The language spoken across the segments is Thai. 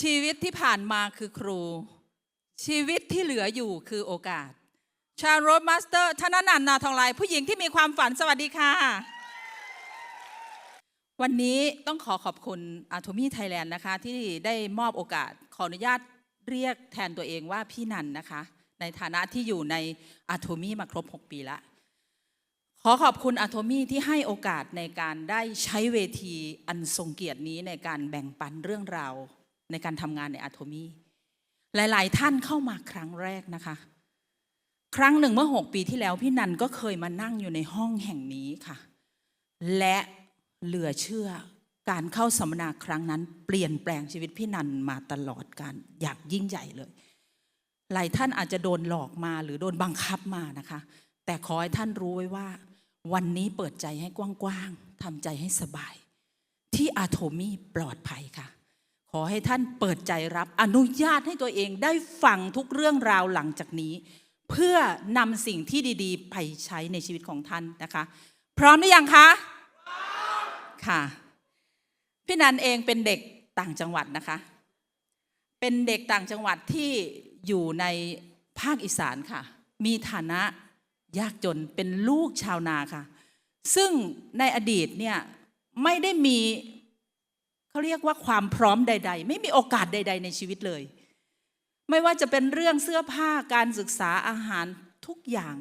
ชีวิตที่ผ่านมาคือครู ชีวิตที่เหลืออยู่คือโอกาส ชาโรสมาสเตอร์ธนนันนาทองลายผู้หญิงที่มีความฝันสวัสดีค่ะ วันนี้ต้องขอขอบคุณอาโทมี่ไทยแลนด์นะคะ ที่ได้มอบโอกาสขออนุญาตเรียกแทนตัวเองว่าพี่นันนะคะ ในฐานะที่อยู่ในอาโทมี่มาครบ 6 ปีละขอขอบคุณอาโทมี่ที่ให้โอกาสในการได้ใช้เวทีอันทรงเกียรตินี้ในการแบ่งปันเรื่องราว ในการทำงานในอาโทมีหลาย ๆ ท่านเข้ามาครั้งแรกนะคะ ครั้งหนึ่งเมื่อ 6 ปีที่แล้วพี่นันก็เคยมานั่งอยู่ในห้องแห่งนี้ค่ะ และเหลือเชื่อการเข้าสัมมนาครั้งนั้น เปลี่ยนแปลงชีวิตพี่นันมาตลอดการอยากยิ่งใหญ่เลย หลายท่านอาจจะโดนหลอกมาหรือโดนบังคับมานะคะ แต่ขอให้ท่านรู้ไว้ว่า วันนี้เปิดใจให้กว้างๆทำใจให้สบาย ที่อาโทมี่ปลอดภัยค่ะ ขอให้ท่านเปิดใจรับอนุญาตให้ตัวเองได้ฟังทุกเรื่องราวหลังจากนี้ เพื่อนำสิ่งที่ดีๆ ไปใช้ในชีวิตของท่านนะคะ พร้อมหรือยังคะค่ะ พี่นันเองเป็นเด็กต่างจังหวัดนะคะ เป็นเด็กต่างจังหวัดที่อยู่ในภาคอีสานค่ะ มีฐานะยากจนเป็นลูกชาวนาค่ะ ซึ่งในอดีตเนี่ยไม่ได้มี เขาเรียกว่าความพร้อมใด ๆ ไม่มีโอกาสใด ๆ ในชีวิตเลย ไม่ว่าจะเป็นเรื่องเสื้อผ้าการศึกษาอาหารทุกอย่าง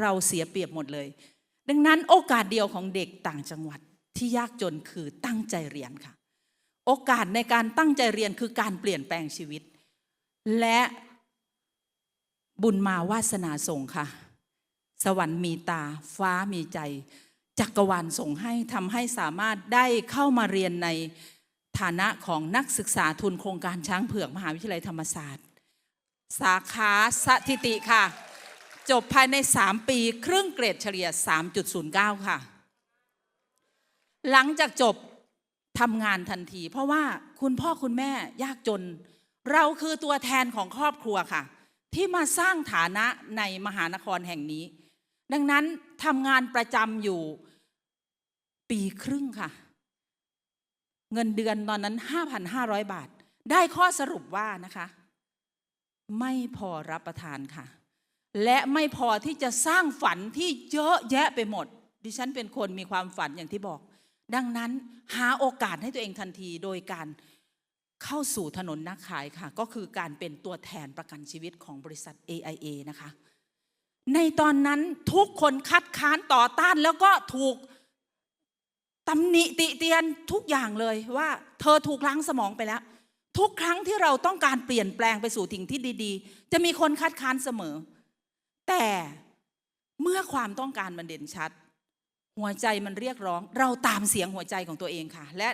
เราเสียเปรียบหมดเลย ดังนั้นโอกาสเดียวของเด็กต่างจังหวัดที่ยากจนคือตั้งใจเรียนค่ะ โอกาสในการตั้งใจเรียนคือการเปลี่ยนแปลงชีวิต และบุญมาวาสนาส่งค่ะ สวรรค์มีตาฟ้ามีใจ จักรวาลส่งให้ทำให้สามารถได้เข้ามาเรียนใน ฐานะของนักศึกษาทุนโครงการช้างเผือกมหาวิทยาลัยธรรมศาสตร์ สาขาสถิติค่ะ จบภายใน 3 ปีครึ่งเกรดเฉลี่ย 3.09 ค่ะ หลังจากจบทำงานทันที เพราะว่าคุณพ่อคุณแม่ยากจน เราคือตัวแทนของครอบครัวค่ะ ที่มาสร้างฐานะในมหานครแห่งนี้ ดังนั้นทำงานประจำอยู่ปีครึ่งค่ะ เงินเดือนตอนนั้น 5,500 บาท ได้ข้อสรุปว่านะคะ ไม่พอรับประทานค่ะ และไม่พอที่จะสร้างฝันที่เยอะแยะไปหมด ดิฉันเป็นคนมีความฝันอย่างที่บอก ดังนั้นหาโอกาสให้ตัวเองทันทีโดยการเข้าสู่ถนนนักขายค่ะ ก็คือการเป็นตัวแทนประกันชีวิตของบริษัท AIA นะคะ ในตอนนั้นทุกคนคัดค้านต่อต้านแล้วก็ถูก ตำหนิติเตียนทุกอย่างเลยว่า เธอถูกล้างสมองไปแล้ว ทุกครั้งที่เราต้องการเปลี่ยนแปลงไปสู่สิ่งที่ดีๆ จะมีคนคัดค้านเสมอ แต่เมื่อความต้องการมันเด่นชัด หัวใจมันเรียกร้อง เราตามเสียงหัวใจของตัวเองค่ะ และ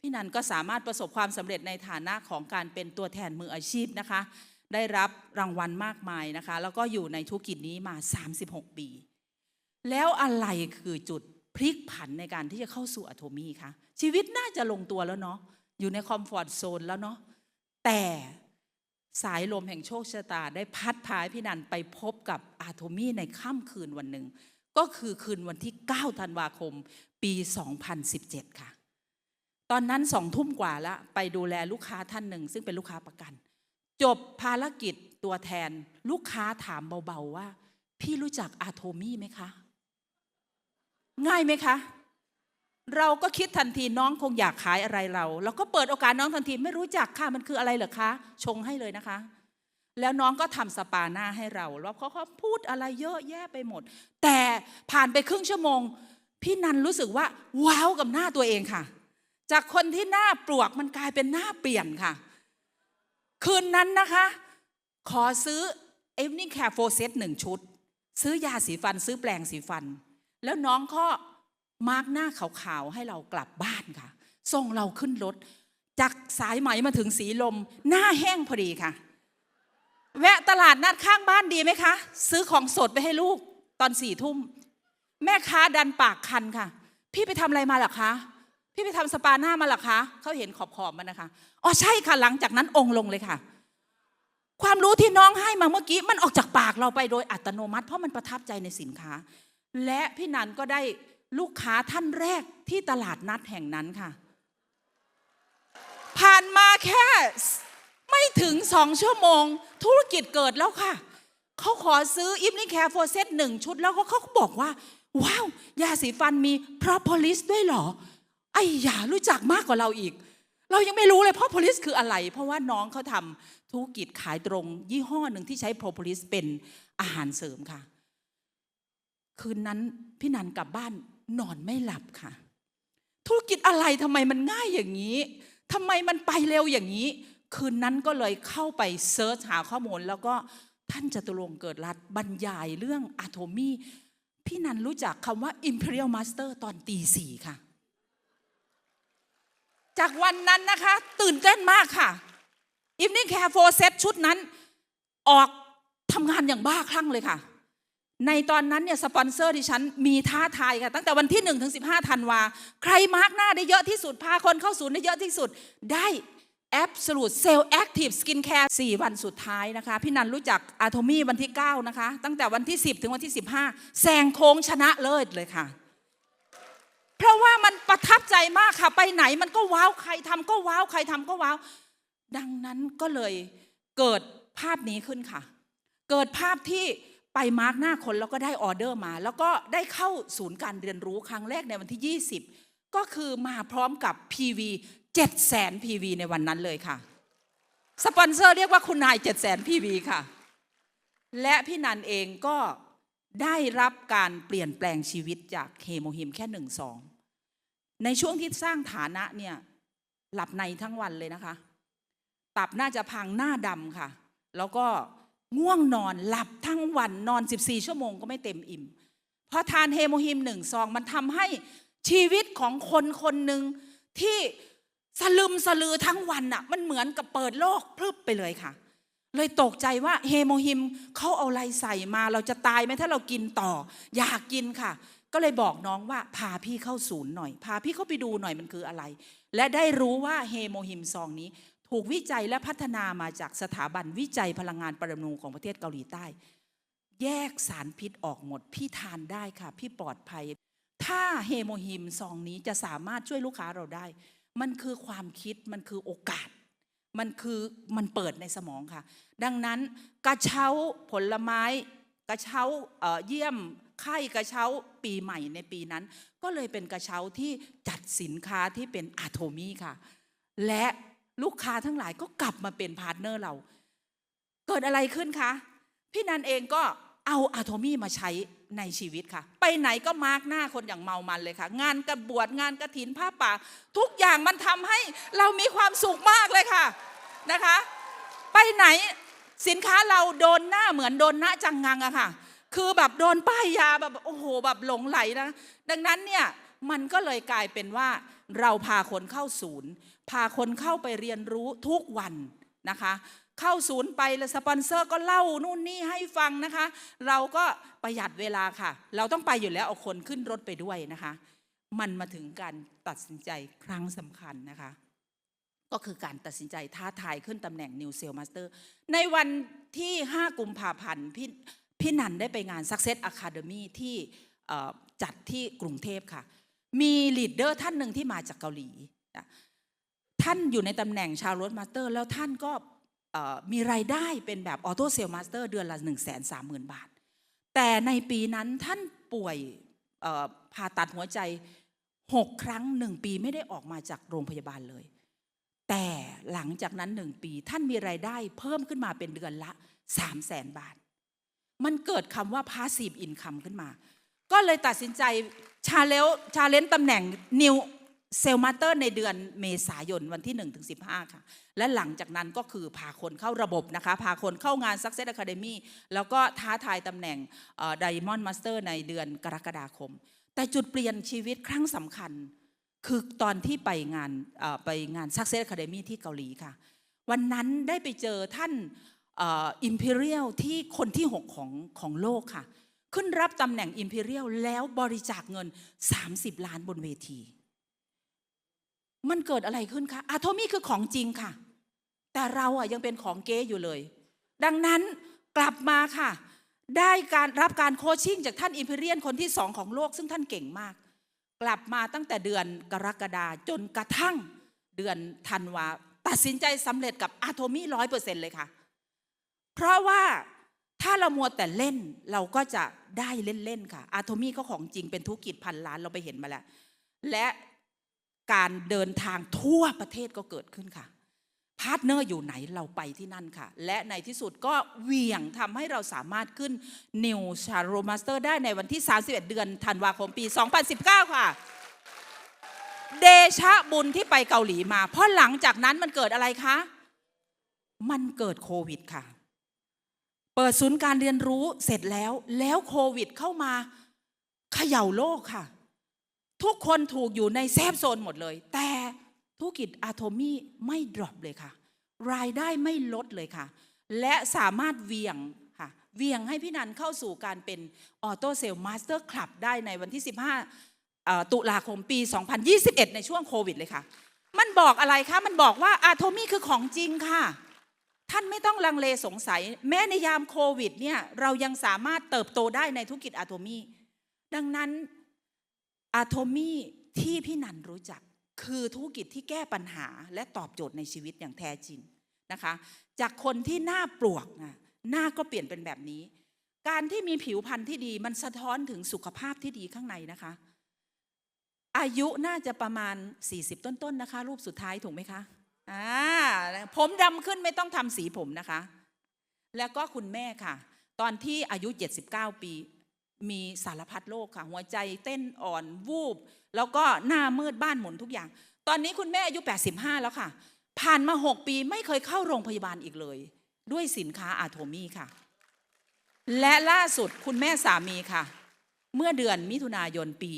พี่นันก็สามารถประสบความสำเร็จในฐานะของการเป็นตัวแทนมืออาชีพนะคะ ได้รับรางวัลมากมายนะคะ แล้วก็อยู่ในธุรกิจนี้มา 36 ปี แล้วอะไรคือจุด พลิกผันในการที่จะเข้าสู่อะโทมี่คะชีวิตน่าจะลงตัวแล้วเนาะอยู่ในคอมฟอร์ทโซนแล้วเนาะแต่สายลมแห่งโชคชะตาได้พัดพาพี่นันไปพบกับอะโทมีในค่ำคืนวันหนึ่ง ก็คือคืนวันที่ 9 ธันวาคม ปี 2017 ค่ะ ตอนนั้นสองทุ่มกว่าแล้วไปดูแลลูกค้าท่านหนึ่ง ซึ่งเป็นลูกค้าประกัน จบภารกิจตัวแทนลูกค้าถามเบาๆว่า พี่รู้จักอาโทมี่ไหมคะ ง่ายไหมคะ เราก็คิดทันทีน้องคงอยากขายอะไรเรา เราก็เปิดโอกาสน้องทันทีไม่รู้จักค่ะมันคืออะไรเหรอคะ ชงให้เลยนะคะ แล้วน้องก็ทำสปาหน้าให้เราแล้วเขาก็พูดอะไรเยอะแยะไปหมด แต่ผ่านไปครึ่งชั่วโมง พี่นันรู้สึกว่าว้าวกับหน้าตัวเองค่ะ จากคนที่หน้าปลวกมันกลายเป็นหน้าเปลี่ยนค่ะ คืนนั้นนะคะ ขอซื้อ Evening Care for Set หนึ่งชุด ซื้อยาสีฟัน ซื้อแปรงสีฟัน แล้วน้องก็มาร์กหน้าขาวๆให้เรากลับบ้านค่ะ ส่งเราขึ้นรถ จากสายไหมมาถึงสีลม หน้าแห้งพอดีค่ะ แวะตลาดนัดข้างบ้านดีไหมคะ ซื้อของสดไปให้ลูกตอนสี่ทุ่ม แม่ค้าดันปากคันค่ะ พี่ไปทำอะไรมาหรอคะ พี่ไปทำสปาหน้ามาหรอคะ เขาเห็นขอบๆมันนะคะ อ๋อใช่ค่ะหลังจากนั้นองค์ลงเลยค่ะความรู้ที่น้องให้มาเมื่อกี้มันออกจากปากเราไปโดยอัตโนมัติ เพราะมันประทับใจในสินค้า และพี่นันก็ได้ลูกค้าท่านแรกที่ตลาดนัดแห่งนั้นค่ะ ผ่านมาแค่ไม่ถึงสองชั่วโมง ธุรกิจเกิดแล้วค่ะ เขาขอซื้ออิฟนี่แคร์โฟเซตหนึ่งชุดแล้วก็เขาก็บอกว่า ว้าว ยาสีฟันมี propolis ด้วยเหรอ ไอ้ยารู้จักมากกว่าเราอีก เรายังไม่รู้เลย propolis คืออะไร เพราะว่าน้องเขาทำธุรกิจขายตรง ยี่ห้อหนึ่งที่ใช้ propolis เป็นอาหารเสริมค่ะ คืนนั้นพี่นันกลับบ้านนอนไม่หลับค่ะ ธุรกิจอะไรทำไมมันง่ายอย่างนี้ทำไมมันไปเร็วอย่างนี้ คืนนั้นก็เลยเข้าไปเซิร์ชหาข้อมูล แล้วก็ท่านจตุรงเกิดรัฐบรรยายเรื่องอะโทมีพี่นันรู้จักคำว่า Imperial Master ตอนตีสี่ค่ะ จากวันนั้นนะคะ ตื่นเต้นมากค่ะ Evening Care for Set ชุดนั้น ออกทำงานอย่างบ้าคลั่งเลยค่ะ ในตอนนั้นเนี่ยสปอนเซอร์ดิฉันมีท้าทายค่ะตั้งแต่วันที่1ถึง15ธันวาใครมาร์กหน้าได้เยอะที่สุด พาคนเข้าศูนย์ได้เยอะที่สุด ได้ Absolute Cell Active Skin Care 4 วันสุดท้ายนะคะ พี่นันรู้จักอะโทมี่วันที่ 9 นะคะ ตั้งแต่วันที่ 10 ถึงวันที่ 15แซงโค้งชนะเลิศเลยค่ะ เพราะว่ามันประทับใจมากค่ะ ไปไหนมันก็ว้าว ใครทำก็ว้าว ใครทำก็ว้าว ดังนั้นก็เลยเกิดภาพนี้ขึ้นค่ะ เกิดภาพที่ ไปมาร์กหน้าคนแล้วก็ได้ออเดอร์มา แล้วก็ได้เข้าศูนย์การเรียนรู้ครั้งแรกในวันที่ 20 ก็คือมาพร้อมกับ PV 7แสน PV ในวันนั้นเลยค่ะ สปอนเซอร์เรียกว่าคุณนาย7แสน PV ค่ะ และพี่นันเองก็ได้รับการเปลี่ยนแปลงชีวิตจากเฮโมฮิมแค่หนึ่งสองในช่วงที่สร้างฐานะเนี่ยหลับในทั้งวันเลยนะคะ ตับน่าจะพังหน้าดำค่ะ แล้วก็ ง่วงนอนหลับทั้งวันนอน 14 ชั่วโมงก็ไม่เต็มอิ่มพอทานเฮโมฮิมหนึ่งซองมันทำให้ชีวิตของคนคนหนึ่งที่สลึมสลือทั้งวันน่ะมันเหมือนกับเปิดโลกพรึบไปเลยค่ะ เลยตกใจว่าเฮโมฮิมเขาเอาอะไรใส่มาเราจะตายไหมถ้าเรากินต่อ อยากกินค่ะ ก็เลยบอกน้องว่าพาพี่เข้าศูนย์หน่อย พาพี่เข้าไปดูหน่อยมันคืออะไร และได้รู้ว่าเฮโมฮิมซองนี้ ถูกวิจัยและพัฒนามาจากสถาบันวิจัยพลังงานปรมาณูของประเทศเกาหลีใต้ แยกสารพิษออกหมด พี่ทานได้ค่ะ พี่ปลอดภัย ถ้าเฮโมฮิมซองนี้จะสามารถช่วยลูกค้าเราได้ มันคือความคิดมันคือโอกาส มันคือมันเปิดในสมองค่ะ ดังนั้นกระเช้าผลไม้กระเช้าเยี่ยมไข่กระเช้าปีใหม่ในปีนั้น ก็เลยเป็นกระเช้าที่จัดสินค้าที่เป็นอะโทมีค่ะ และ ลูกค้าทั้งหลายก็กลับมาเป็นพาร์ทเนอร์เรา เกิดอะไรขึ้นคะ พี่นันเองก็เอาอะโทมี่มาใช้ในชีวิตค่ะ ไปไหนก็มาร์กหน้าคนอย่างเมามันเลยค่ะ งานกระบวดงานกระถินผ้าป่า ทุกอย่างมันทำให้เรามีความสุขมากเลยค่ะนะคะ ไปไหนสินค้าเราโดนหน้าเหมือนโดนหน้าจังงังอะค่ะ คือแบบโดนป้ายยาแบบโอ้โหแบบหลงไหลนะ ดังนั้นเนี่ยมันก็เลยกลายเป็นว่า เราพาคนเข้าศูนย์ พาคนเข้าไปเรียนรู้ทุกวันนะคะ เข้าศูนย์ไปแล้วสปอนเซอร์ก็เล่านู่นนี่ให้ฟังนะคะ เราก็ประหยัดเวลาค่ะ เราต้องไปอยู่แล้วเอาคนขึ้นรถไปด้วยนะคะ มันมาถึงการตัดสินใจครั้งสำคัญนะคะ ก็คือการตัดสินใจท้าทายขึ้นตำแหน่ง New Sale Master ในวันที่ 5 กุมภาพันธ์พี่พี่นันได้ไปงาน Success Academy ที่เอ่จัดที่กรุงเทพค่ะ มีลีดเดอร์ท่านหนึ่งที่มาจากเกาหลี ท่านอยู่ในตำแหน่งชาวรถมาสเตอร์ แล้วท่านก็มีรายได้เป็นแบบออโต้เซลล์มาสเตอร์เดือนละ1 3 0 0 0 0บาท แต่ในปีนั้นท่านป่วยผ่าตัดหัวใจ 6 ครั้ง1ปีไม่ได้ออกมาจากโรงพยาบาลเลย แต่หลังจากนั้นหนึ่งปีท่านมีรายได้เพิ่มขึ้นมาเป็นเดือนละ 3 0 0แสนบาท มันเกิดคำว่า passive income ขึ้นมา ก็เลยตัดสินใจชาเลนชาเลนตำแหน่ง New s a l e m a s t e r ในเดือนเมษายนวันที่1ถึง15 ค่ะ และหลังจากนั้นก็คือพาคนเข้าระบบนะคะ พาคนเข้างาน Success Academy แล้วก็ท้าทายตำแหน่ง Diamond Master ในเดือนกรกฎาคม แต่จุดเปลี่ยนชีวิตครั้งสำคัญ คือตอนที่ไปงานไปงาน Success Academy ที่เกาหลีค่ะ วันนั้นได้ไปเจอท่านอิมพีเรียลที่คนที่ 6 ของของโลกค่ะ ขึ้นรับตำแหน่งอิมพีเรียลแล้วบริจาคเงิน 30 ล้านบนเวที มันเกิดอะไรขึ้นคะอะโทมี่คือของจริงค่ะ แต่เราอะยังเป็นของเก๊อยู่เลย ดังนั้นกลับมาค่ะ ได้การรับการโคชชิ่งจากท่านอิมพีเรียนคนที่สองของโลก ซึ่งท่านเก่งมาก กลับมาตั้งแต่เดือนกรกฎาจนกระทั่งเดือนธันวาตัดสินใจสำเร็จกับอาโทมี่ร้อยเปอร์เซ็นเลยค่ะ เพราะว่า ถ้าเรามัวแต่เล่นเราก็จะได้เล่นๆค่ะอาโทมี่ก็ของจริงเป็นธุรกิจพันล้านเราไปเห็นมาแล้ว และการเดินทางทั่วประเทศก็เกิดขึ้นค่ะพาร์ทเนอร์อยู่ไหนเราไปที่นั่นค่ะ และในที่สุดก็เหวี่ยงทำให้เราสามารถขึ้นนิวชาโรมาสเตอร์ได้ในวันที่ 31 เดือนธันวาคมปี 2019 ค่ะ เดชะบุญที่ไปเกาหลีมา เพราะหลังจากนั้นมันเกิดอะไรคะ มันเกิดโควิดค่ะ เปิดศูนย์การเรียนรู้เสร็จแล้ว แล้วโควิดเข้ามาเขย่าโลกค่ะ ทุกคนถูกอยู่ในเซฟโซนหมดเลย แต่ธุรกิจอะโทมี่ไม่ดรอปเลยค่ะ รายได้ไม่ลดเลยค่ะ และสามารถเวียงค่ะ เวียงให้พี่นันเข้าสู่การเป็นออโต้เซลล์มาสเตอร์คลับได้ในวันที่ 15 ตุลาคมปี 2021 ในช่วงโควิดเลยค่ะ มันบอกอะไรคะ มันบอกว่าอะโทมี่คือของจริงค่ะ ท่านไม่ต้องลังเลสงสัย แม้ในยามโควิดเนี่ยเรายังสามารถเติบโตได้ในธุรกิจอะโทมี่ดังนั้นอะโทมี่ที่พี่นันรู้จักคือธุรกิจที่แก้ปัญหาและตอบโจทย์ในชีวิตอย่างแท้จริงนะคะ จากคนที่หน้าปลวกนะหน้าก็เปลี่ยนเป็นแบบนี้ การที่มีผิวพรรณที่ดีมันสะท้อนถึงสุขภาพที่ดีข้างในนะคะ อายุน่าจะประมาณ 40 ต้นๆนนะคะ รูปสุดท้ายถูกไหมคะ อ่าผมดำขึ้นไม่ต้องทำสีผมนะคะ แล้วก็คุณแม่ค่ะ ตอนที่อายุ 79 ปี มีสารพัดโรคค่ะ หัวใจเต้นอ่อนวูบ แล้วก็หน้ามืดบ้านหมุนทุกอย่าง ตอนนี้คุณแม่อายุ 85 แล้วค่ะ ผ่านมา 6 ปีไม่เคยเข้าโรงพยาบาลอีกเลย ด้วยสินค้าอาโทมี่ค่ะ และล่าสุดคุณแม่สามีค่ะเมื่อเดือนมิถุนายนปี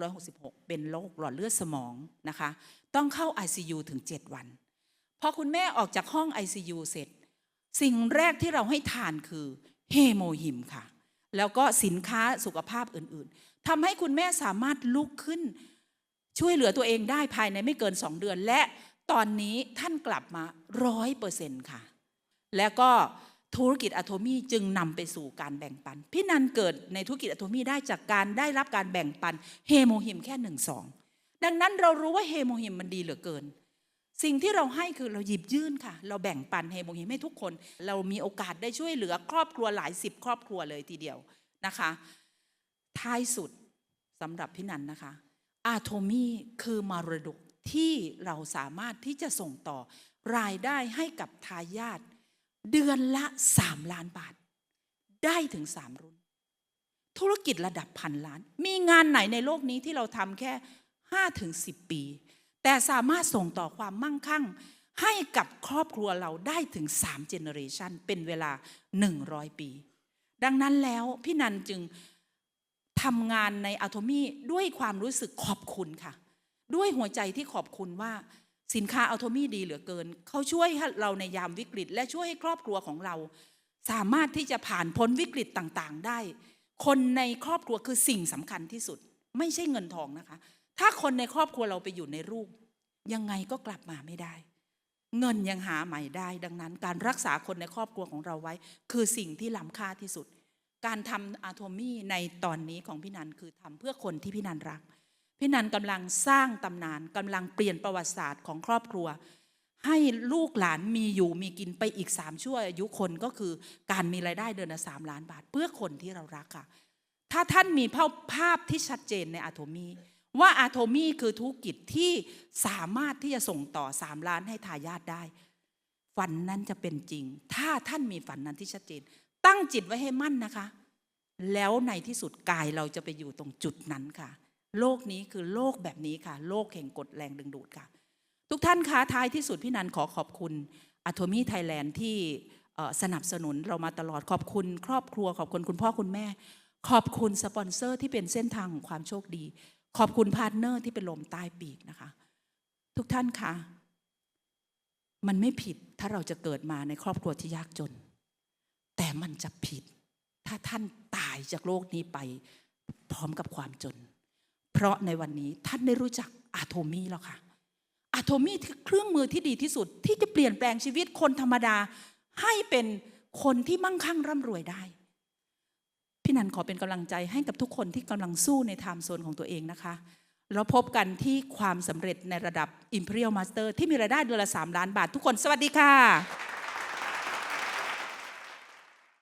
2566 เป็นโรคหลอดเลือดสมองนะคะ ต้องเข้า ICU ถึง 7 วัน พอคุณแม่ออกจากห้อง ICU เสร็จ สิ่งแรกที่เราให้ทานคือเฮโมฮิมค่ะ แล้วก็สินค้าสุขภาพอื่นๆทำให้คุณแม่สามารถลุกขึ้น ช่วยเหลือตัวเองได้ภายในไม่เกิน2เดือน และตอนนี้ท่านกลับมาร้อยเปอร์เซ็นต์ค่ะ แล้วก็ธุรกิจอะโทมี่จึงนำไปสู่การแบ่งปัน พี่นันเกิดในธุรกิจอะโทมี่ได้จากการได้รับการแบ่งปันเฮโมฮิมแค่หนึ่งสองดังนั้นเรารู้ว่าเฮโมฮิมมันดีเหลือเกิน สิ่งที่เราให้คือเราหยิบยื่นค่ะ เราแบ่งปันเฮโมฮิมให้ทุกคน เรามีโอกาสได้ช่วยเหลือครอบครัวหลายสิบครอบครัวเลยทีเดียวนะคะ ท้ายสุดสำหรับพี่นันนะคะ อาโทมี่คือมรดกที่เราสามารถที่จะส่งต่อรายได้ให้กับทายาทเดือนละ3ล้านบาท ได้ถึง3รุ่น ธุรกิจระดับพันล้าน มีงานไหนในโลกนี้ที่เราทำแค่5ถึง10ปี แต่สามารถส่งต่อความมั่งคั่ง ให้กับครอบครัวเราได้ถึง3เจเนอเรชันเป็นเวลา 100 ปี ดังนั้นแล้วพี่นันจึงทำงานในอะโทมี่ด้วยความรู้สึกขอบคุณค่ะ ด้วยหัวใจที่ขอบคุณว่าสินค้าอัลโทมี่ดีเหลือเกิน เขาช่วยเราในยามวิกฤต และช่วยให้ครอบครัวของเรา สามารถที่จะผ่านพ้นวิกฤตต่างๆได้ คนในครอบครัวคือสิ่งสำคัญที่สุด ไม่ใช่เงินทองนะคะ ถ้าคนในครอบครัวเราไปอยู่ในรูป ยังไงก็กลับมาไม่ได้ เงินยังหาใหม่ได้ ดังนั้น การรักษาคนในครอบครัวของเราไว้ คือสิ่งที่ล้ำค่าที่สุด การทำอะโทมี่ในตอนนี้ของพี่นันคือทำเพื่อคนที่พี่นันรัก พี่นันกำลังสร้างตำนานกำลังเปลี่ยนประวัติศาสตร์ของครอบครัว ให้ลูกหลานมีอยู่มีกินไปอีกสามชั่วอายุคนก็คือการมีรายได้เดือนละสามล้านบาท เพื่อคนที่เรารักค่ะถ้าท่านมีภาพที่ชัดเจนในอะโทมี่ ว่าอะโทมี่คือธุรกิจที่สามารถที่จะส่งต่อสามล้านให้ทายาทได้ ฝันนั้นจะเป็นจริง ถ้าท่านมีฝันนั้นที่ชัดเจน ตั้งจิตไว้ให้มั่นนะคะ แล้วในที่สุดกายเราจะไปอยู่ตรงจุดนั้นค่ะ โลกนี้คือโลกแบบนี้ค่ะ โลกแห่งกฎแรงดึงดูดค่ะ ทุกท่านคะท้ายที่สุดพี่นันขอขอบคุณอัตมี่ไทยแลนด์ที่สนับสนุนเรามาตลอดขอบคุณ ครอบครัวขอบคุณคุณพ่อคุณแม่ ขอบคุณสปอนเซอร์ที่เป็นเส้นทางของความโชคดี ขอบคุณพาร์ทเนอร์ที่เป็นลมใต้ปีกนะคะ ทุกท่านคะมันไม่ผิดถ้าเราจะเกิดมาในครอบครัวที่ยากจน แต่มันจะผิด ถ้าท่านตายจากโลกนี้ไปพร้อมกับความจน เพราะในวันนี้ท่านได้รู้จักอะโทมีแล้วค่ะอะโทมีคือเครื่องมือที่ดีที่สุด ที่จะเปลี่ยนแปลงชีวิตคนธรรมดา ให้เป็นคนที่มั่งคั่งร่ำรวยได้ พี่นันขอเป็นกำลังใจให้กับทุกคนที่กำลังสู้ในไทม์โซนของตัวเองนะคะแล้วพบกันที่ความสำเร็จในระดับ Imperial Master ที่มีรายได้เดือนละ 3 ล้านบาททุกคน สวัสดีค่ะ